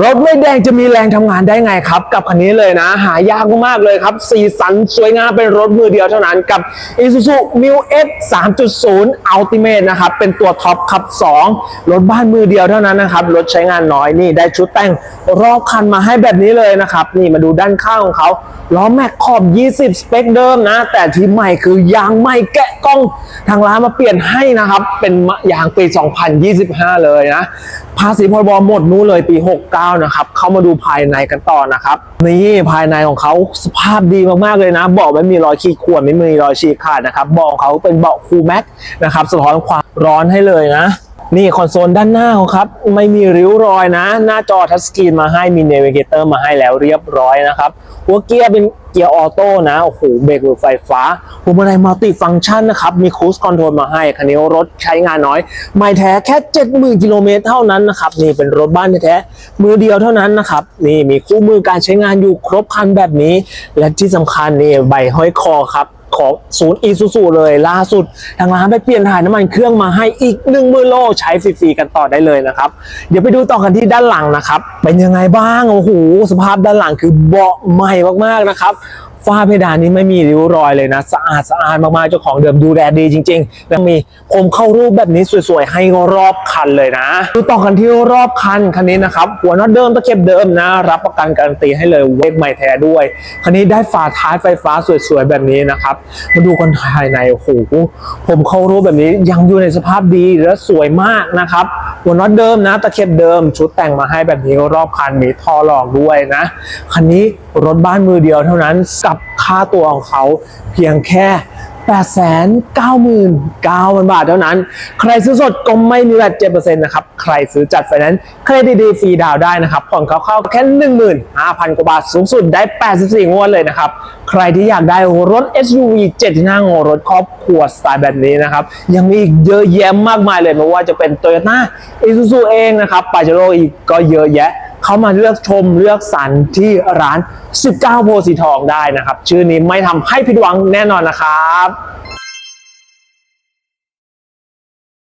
รถไม่แดงจะมีแรงทำงานได้ไงครับ กับคันนี้เลยนะ หายากมากเลยครับ สีสันสวยงามเป็นรถมือเดียวเท่านั้นกับ Isuzu m u X 3.0 Ultimate นะครับ เป็นตัวท็อปขับ 2 รถบ้านมือเดียวเท่านั้นนะครับ รถใช้งานน้อยนี่ได้ชุดแต่งรอบคันมาให้แบบนี้เลยนะครับ นี่มาดูด้านข้างของเขาล้อแม็กขอบ 20 สเปคเดิมนะ แต่ที่ใหม่คือยางใหม่แกะกล้องทางร้านมาเปลี่ยนให้นะครับ เป็นยางปี 2025 เลยนะ ภาษีพรบหมดนู้นเลยปี 69นะครับเข้ามาดูภายในกันต่อนะครับนี่ภายในของเขาสภาพดีมากๆเลยนะเบาะไม่มีรอยขีดข่วนไม่มีรอยฉีกขาดนะครับเบาะของเขาเป็นเบาะฟูลแม็กนะครับสะท้อนความร้อนให้เลยนะนี่คอนโซลด้านหน้าของครับ ไม่มีริ้วรอยนะ หน้าจอทัชสกรีนมาให้มีเนวิเกเตอร์มาให้แล้วเรียบร้อยนะครับ หัวเกียร์เป็น เกียร์ออโต้นะ โอ้โห เบรกมือไฟฟ้าพวงมาลัยมัลติฟังก์ชันนะครับ มีครูสคอนโทรลมาให้ คันนี้รถใช้งานน้อย ไม่แท้แค่ 70,000 กิโลเมตรเท่านั้นนะครับ นี่เป็นรถบ้านแท้ๆมือเดียวเท่านั้นนะครับ นี่มีคู่มือการใช้งานอยู่ครบครันแบบนี้ และที่สำคัญนี่ใบห้อยคอครับ ของศูนย์อีซูซูเลยล่าสุด ทางร้านไปเปลี่ยนถ่ายน้ำมันเครื่องมาให้อีก1นึ่งมือโลใช้ฟรีๆกันต่อได้เลยนะครับ เดี๋ยวไปดูต่อกันที่ด้านหลังนะครับ เป็นยังไงบ้าง โอ้โหสภาพด้านหลังคือเบาะใหม่มากๆนะครับ ฝ้าเพดานนี้ไม่มีริ้วรอยเลยนะ สะอาดสะอาดมากๆเจ้าของเดิมดูแลดีจริงๆ แล้วมีผมเข้ารูปแบบนี้สวยๆ ให้รอบคันเลยนะดูต่อกันที่รอบคันคันนี้นะครับ หัวน็อตเดิมตะเข็บเดิมนะ รับประกันการันตีให้เลยเวกใหม่แท้ด้วย คันนี้ได้ฝาท้ายไฟฟ้าสวยๆ แบบนี้นะครับ มาดูกันภายในโอ้โหผมเข้ารูปแบบนี้ยังอยู่ในสภาพดีและสวยมากนะครับ หัวน็อตเดิมนะตะเข็บเดิมชุดแต่งมาให้แบบนี้รอบคันมีท่อหลอกด้วยนะคันนี้รถบ้านมือเดียวเท่านั้นกับค่าตัวของเขาเพียงแค่899,000 บาทเท่านั้น ใครซื้อสดก็ไม่มีแวด7%นะครับ ใครซื้อจัดไฟนนซ์เครดิตดีฟรีดาวได้นะครับ ผ่อนคร่าวๆแค่ 15,000 กว่าบาท สูงสุดได้ 84 งวดเลยนะครับ ใครที่อยากได้รถ SUV 7ที่นั่งรถครอบครัวสไตล์แบบนี้นะครับ ยังมีอีกเยอะแยะมากมายเลยไม่ว่าจะเป็น Toyota Isuzu เองนะครับปาเจโร่อีกก็เยอะแยะเขามาเลือกชมเลือกสรรที่ร้าน 19 โพสีทองได้นะครับ ชื่อนี้ไม่ทำให้ผิดหวังแน่นอนนะครับ